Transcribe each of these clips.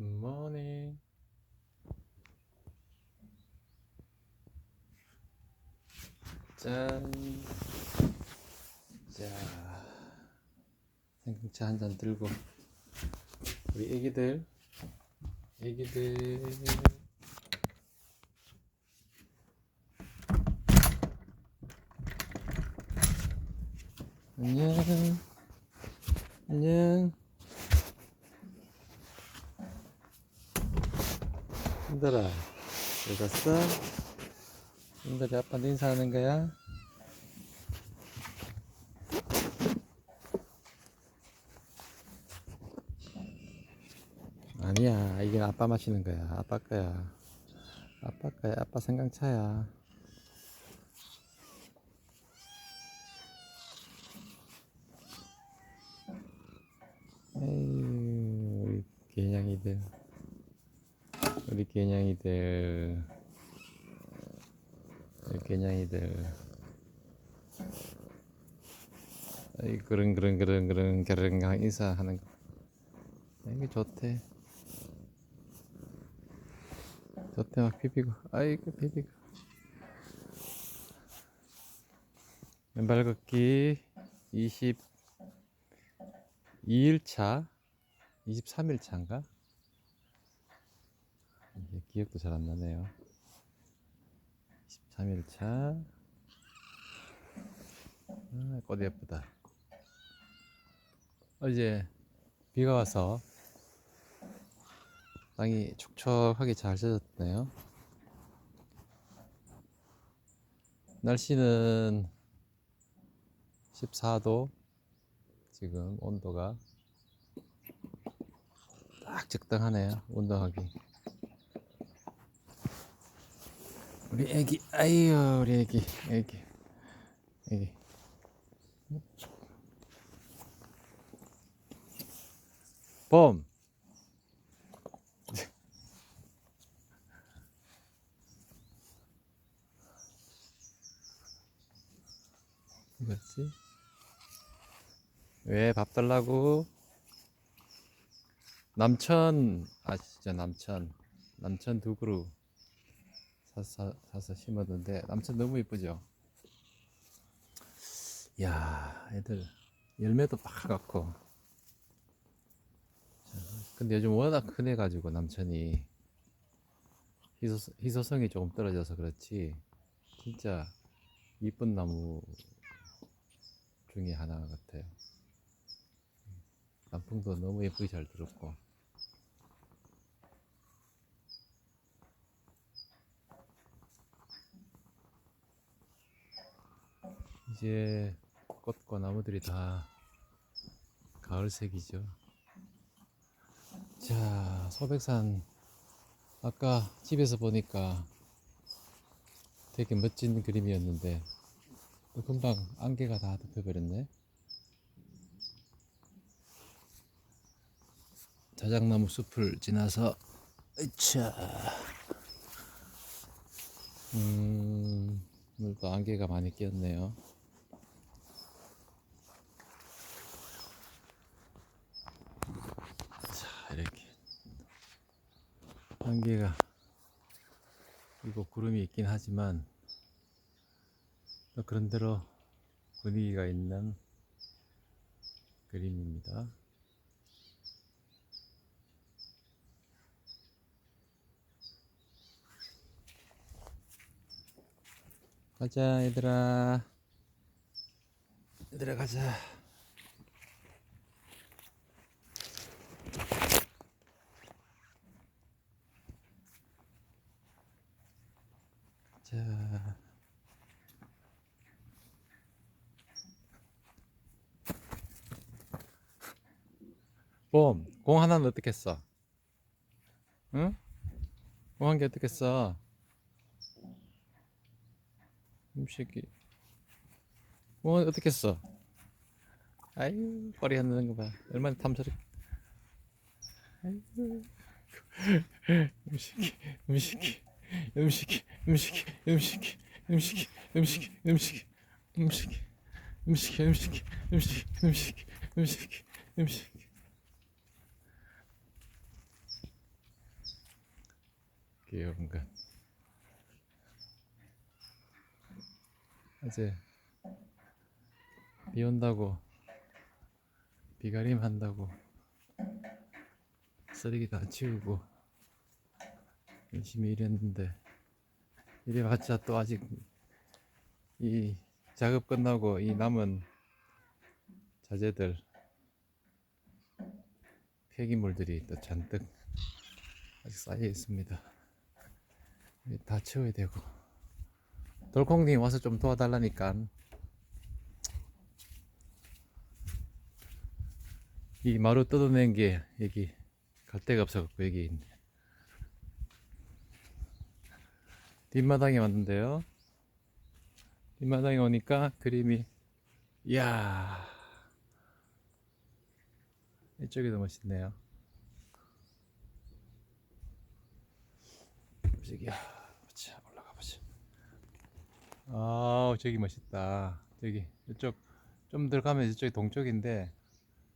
굿모닝. 짠. 자, 생강차 한 잔 들고 우리 애기들, 애기들. 안녕. 안녕. 힘들어. 왜 갔어? 힘들이 아빠한테 인사하는 거야? 아니야. 이게 아빠 마시는 거야. 아빠 거야. 아빠 거야. 아빠 생강차야. 에이, 우리 개냥이들. 우리 개냥이들. 우리 개냥이들. 아이, 그런, 그런, 그런, 그런, 그런, 인사하는 거. 이게 좋대. 좋대, 막 비비고. 아이고, 비비고. 맨발 걷기 22일차, 23일차인가? 기억도 잘 안 나네요. 23일 차. 아, 꽃 예쁘다. 어제 비가 와서 땅이 촉촉하게 잘 젖었네요. 날씨는 14도. 지금 온도가 딱 적당하네요. 운동하기. 우리 애기, 아이요, 우리 애기, 애기, 애기. 봄. 뭐지? 왜 밥 달라고? 남천 아시죠? 남천. 남천 두 그루 사서, 사서 심었는데 남천 너무 이쁘죠? 이야, 애들 열매도 파랗고. 근데 요즘 워낙 크네 가지고 남천이 희소, 희소성이 조금 떨어져서 그렇지 진짜 이쁜 나무 중에 하나 같아요. 단풍도 너무 예쁘게 잘 들었고 이제 꽃과 나무들이 다 가을색이죠. 자, 소백산 아까 집에서 보니까 되게 멋진 그림이었는데 또 금방 안개가 다 덮여버렸네. 자작나무 숲을 지나서 으차 음 오늘도 안개가 많이 꼈네요. 자 이렇게 안개가 그리고 구름이 있긴 하지만 또 그런대로 분위기가 있는 그림입니다. 가자 얘들아 얘들아 가자 봄, 공 하나는 어떻게 써? 응? 공 한 개 어떻게 써? 음식이 뭐 어떻게 써? 아유 꼬리 흔드는 거 봐. 얼마나 탐스럽게. 아이고 음식이 음식이 음식이 음식이 음식이 음식이 음식이 음식이 음식이 음식이 음식이 음식이 음식이 음식이 음식이 것. 어제 비 온다고 비가림 한다고 쓰레기 다 치우고 열심히 일했는데 이래봤자 또 아직 이 작업 끝나고 이 남은 자재들 폐기물들이 또 잔뜩 아직 쌓여 있습니다. 이다 치워야 되고 돌콩님 와서 좀 도와달라니까 이 마루 뜯어낸 게 여기 갈 데가 없어갖고 여기 있네. 뒷마당에 왔는데요. 뒷마당에 오니까 그림이 이야 이쪽이 더 멋있네요. 저기야, 보자 올라가 보자. 아, 저기 멋있다. 저기 이쪽 좀 들어가면 이쪽이 동쪽인데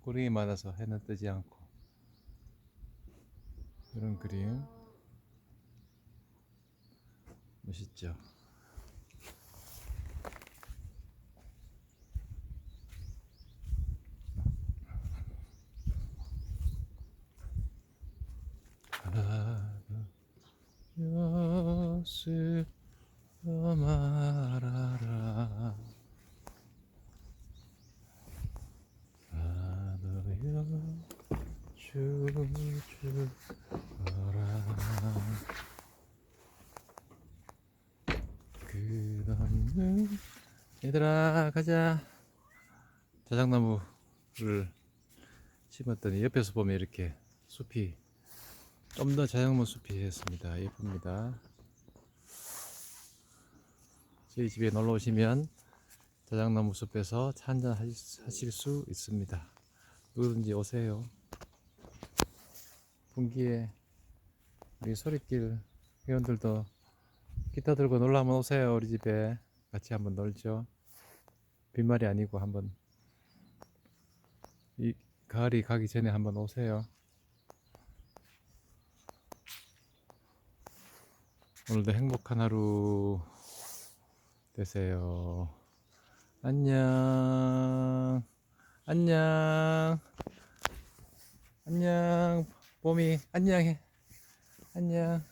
구름이 많아서 해는 뜨지 않고 이런 그림 멋있죠. 여스 말아라 나도여 줄줄 알아 끝없는 얘들아 가자 자작나무를 심었더니 옆에서 보면 이렇게 숲이 좀 더 자연문 숲이 됐습니다. 예쁩니다. 저희 집에 놀러 오시면 자작나무 숲에서 차 한잔 하실 수 있습니다. 누구든지 오세요. 분기에 우리 소리길 회원들도 기타 들고 놀러 한번 오세요. 우리 집에 같이 한번 놀죠. 빈말이 아니고 한번 이 가을이 가기 전에 한번 오세요. 오늘도 행복한 하루 되세요. 안녕. 안녕. 안녕. 봄이 안녕해. 안녕.